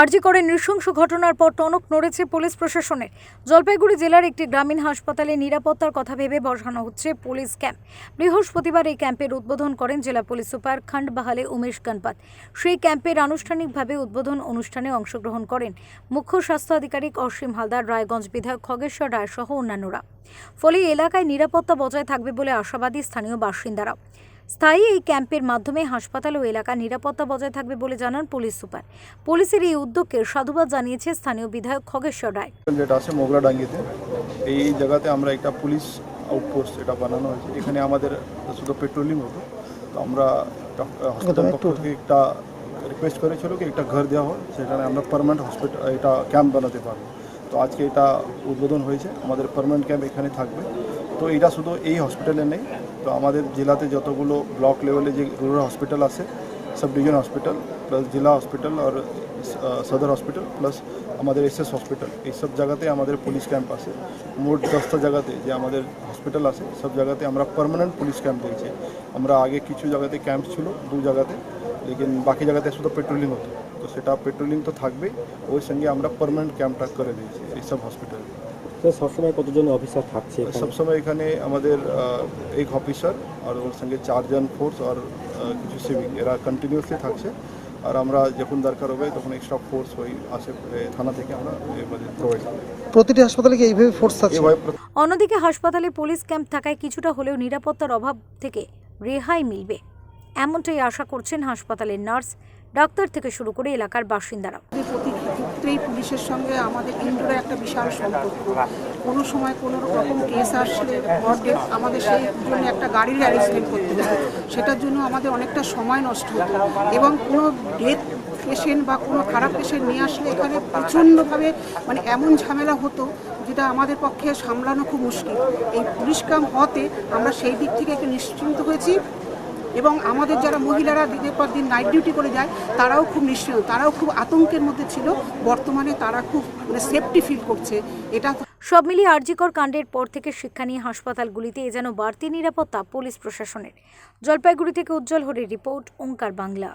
আরজি করে নৃশংস ঘটনার পর টনক নড়েছে পুলিশ প্রশাসনের জলপাইগুড়ি জেলার একটি গ্রামীণ হাসপাতালে নিরাপত্তার কথা ভেবে বসানো হচ্ছে পুলিশ ক্যাম্প। বৃহস্পতিবার এই ক্যাম্পের উদ্বোধন করেন জেলা police super Khandbahale Umesh Ganpat. সেই ক্যাম্পের আনুষ্ঠানিকভাবে উদ্বোধন অনুষ্ঠানে অংশগ্রহণ করেন মুখ্য স্বাস্থ্য আধিকারিক অসীম হালদার, রায়গঞ্জ বিধায়ক খগেশ্বর রায় সহ অন্যান্যরা। ফলে এলাকায় নিরাপত্তা বজায় থাকবে বলে আশাবাদী স্থানীয় বাসিন্দারা স্থায়ী এই ক্যাম্পের মাধ্যমে হাসপাতাল ও এলাকার নিরাপত্তা বজায় থাকবে বলে জানান পুলিশ সুপার। পুলিশের এই উদ্যোগকে সাধুবাদ জানিয়েছে স্থানীয় বিধায়ক খগেশ্বর রায়। যেটা আছে মোগরাডাঙ্গিতে এই জায়গাতে আমরা একটা পুলিশ আউটপোস্ট এটা বানানো হয়েছে। এখানে আমাদের শুধু পেট্রোলিং হতো। তো আমরা একটা রিকোয়েস্ট করেছিল কি একটা ঘর দেওয়া হয় সেখানে আমরা পারমানেন্ট হসপিটাল এটা ক্যাম্প বানাতে পারব। তো আজকে এটা উদ্বোধন হয়েছে। আমাদের পারমানেন্ট ক্যাম্প এখানে থাকবে। তো এটা শুধু এই হসপিটালে নেই তো আমাদের জেলাতে যতগুলো ব্লক লেভেলে যে রুরাল হসপিটাল আছে, সাব ডিভিজন হসপিটাল প্লাস জেলা হসপিটাল আর সদর হসপিটাল প্লাস আমাদের এস এস হসপিটাল এইসব জায়গাতে আমাদের পুলিশ ক্যাম্প আছে। মোট দশটা জায়গাতে যে আমাদের হসপিটাল আছে, সব জায়গাতে আমরা পার্মানেন্ট পুলিশ ক্যাম্প দিয়েছি আমরা আগে কিছু জায়গাতে ক্যাম্প ছিল, দু জায়গাতে, লেকিন বাকি জায়গাতে শুধু পেট্রোলিং হতো। তো সেটা পেট্রোলিং তো থাকবেই, ওই সঙ্গে আমরা পার্মানেন্ট ক্যাম্পটা করে দিয়েছি এইসব হসপিটালে সবসময় কতজন অফিসার থাকছে? সবসময় এখানে আমাদের এক অফিসার আর ওর সঙ্গে চারজন ফোর্স আর কিছু সিভিক এরা কন্টিনিউসলি থাকছে। আর আমরা যখন দরকার হবে তখন এক্সট্রা ফোর্স ওই আসে থানা থেকে আমরা প্রোভাইড করি প্রতিটি হাসপাতালে কি এইভাবে ফোর্স প্রতি- অন্যদিকে হাসপাতালে পুলিশ ক্যাম্প থাকায় কিছুটা হলেও নিরাপত্তার অভাব থেকে রেহাই মিলবে। এমনটাই আশা করছেন হাসপাতালের নার্স ডাক্তার থেকে শুরু করে এলাকার বাসিন্দারা ক্ষেত্রেই পুলিশের সঙ্গে আমাদের ইন্ডোরে একটা বিশাল সম্পর্ক। কোনো সময় কোনো রকম কেস আসলে ডেথ আমাদের সেই জন্য একটা গাড়ির অ্যারেঞ্জমেন্ট করতে হতো সেটার জন্য আমাদের অনেকটা সময় নষ্ট হতো এবং কোনো ডেথ পেশেন্ট বা কোনো খারাপ পেশেন্ট নিয়ে আসলে এখানে প্রচণ্ডভাবে মানে এমন ঝামেলা হতো যেটা আমাদের পক্ষে সামলানো খুব মুশকিল। এই পুলিশ কাম হতে আমরা সেই দিক থেকে একটু নিশ্চিন্ত হয়েছি। এবং আমাদের যারা মহিলারা দিনের পর দিন নাইট ডিউটি করে যায়, তারাও খুব নিশ্চিত তারাও খুব আতঙ্কের মধ্যে ছিল। বর্তমানে তারা খুব মানে সেফটি ফিল করছে। এটা সব মিলিয়ে আরজিকর কাণ্ডের পর থেকে শিক্ষা নিয়ে হাসপাতালগুলিতে এ যেন বাড়তি নিরাপত্তা পুলিশ প্রশাসনের। জলপাইগুড়ি থেকে উজ্জ্বল হরে রিপোর্ট, ওঙ্কার বাংলা।